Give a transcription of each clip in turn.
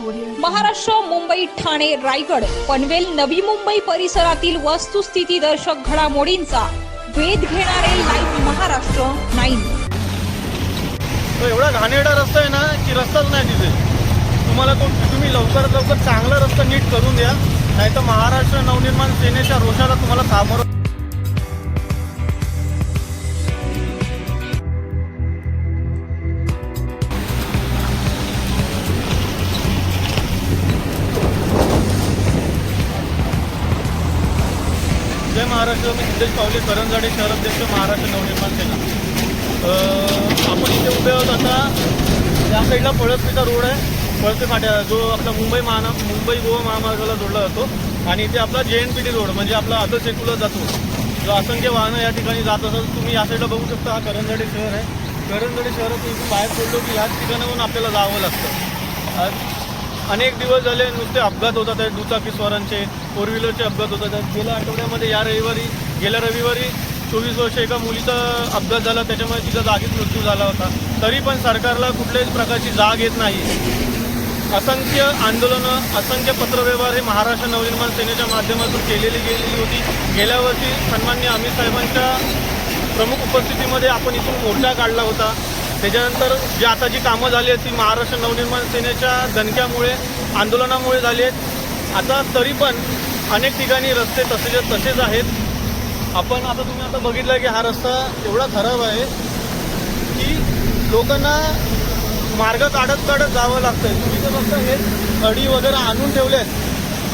महाराष्ट्र मुंबई ठाणे रायगड पनवेल नवी मुंबई परिसरातील वस्तुस्थिती दर्शक घडामोडींचा वेध घेणारे लाईव्ह महाराष्ट्र नाईन तो एवढा घाणेरडा रस्ता आहे ना की रस्ताच नाही तिथे. तुम्हाला तो तुम्ही लवकरात लवकर चांगला रस्ता नीट करून द्या नाही तर महाराष्ट्र नवनिर्माण सेनेच्या रोषाला तुम्हाला सामोरं जय महाराष्ट्र मी सिद्धेश पावले करंजाडे शहराध्यक्ष महाराष्ट्र नवनिर्माण सेना. आपण इथे उभे आहोत आता. या साईडला पळसपीचा रोड आहे. पळसे फाट्या जो आपला मुंबई महाना मुंबई गोवा महामार्गाला जोडला जातो. आणि इथे आपला जे एन पी टी रोड म्हणजे आपला आदर सेकूला जातो. जो असंख्य वाहनं या ठिकाणी जात असतात. तुम्ही या साईडला बघू शकता हा करंजाडे शहर आहे. करंजाडे शहरात इथून बाहेर पडलो की याच ठिकाणाहून आपल्याला जावं लागतं. अनेक दिवस झाले नुसते अपघात होतात. आहेत दुचाकीस्वारांचे फोर व्हीलरचे अपघात होतात. आहेत गेल्या आठवड्यामध्ये या रविवारी गेल्या रविवारी चोवीस वर्ष एका मुलीचा अपघात झाला. त्याच्यामुळे तिचा जागीच मृत्यू झाला होता. तरी पण सरकारला कुठल्याच प्रकारची जाग येत नाही. असंख्य आंदोलनं असंख्य पत्रव्यवहार हे महाराष्ट्र नवनिर्माण सेनेच्या माध्यमातून केलेली गेलेली होती. गेल्या वर्षी सन्मान्य अमित साहेबांच्या प्रमुख उपस्थितीमध्ये आपण इथून मोर्चा काढला होता. त्याच्यानंतर जी आता जी कामं झाली आहेत ती महाराष्ट्र नवनिर्माण सेनेच्या दणक्यामुळे आंदोलनामुळे झाली आहेत. आता तरी पण अनेक ठिकाणी रस्ते तसेच्या तसेच आहेत. आपण आता तुम्ही आता बघितलं की हा रस्ता एवढा खराब आहे की लोकांना मार्ग काढत काढत जावं आहे तुम्ही जर फक्त हे खडी वगैरे आणून ठेवले आहेत.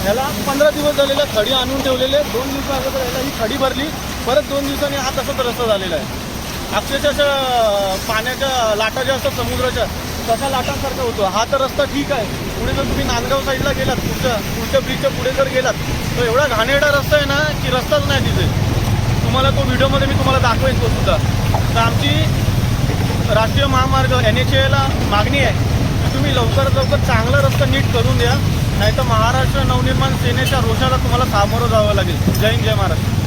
ह्याला पंधरा दिवस झालेले खडी आणून ठेवलेले दोन दिवसा ह्याला ही खडी भरली. परत दोन दिवसांनी हा तसाच रस्ता झालेला आहे. अक्षरशः अशा पाण्याच्या लाटा ज्या असतात समुद्राच्या तशा लाटांसारखा होतो. हा तर रस्ता ठीक आहे. पुढे जर तुम्ही नांदगाव साईडला गेलात पुढच्या पुढच्या ब्रिजच्या पुढे जर गेलात तर एवढा घाणेरडा रस्ता आहे ना की रस्ताच नाही तिथे. तुम्हाला तो व्हिडिओमध्ये मी तुम्हाला दाखवेन तो सुद्धा. तर आमची राष्ट्रीय महामार्ग एन एच एला मागणी आहे. की तुम्ही लवकरात लवकर चांगला रस्ता नीट करून द्या. नाहीतर महाराष्ट्र नवनिर्माण सेनेच्या रोषाला तुम्हाला सामोरं जावं लागेल. जय हिंद जय महाराष्ट्र.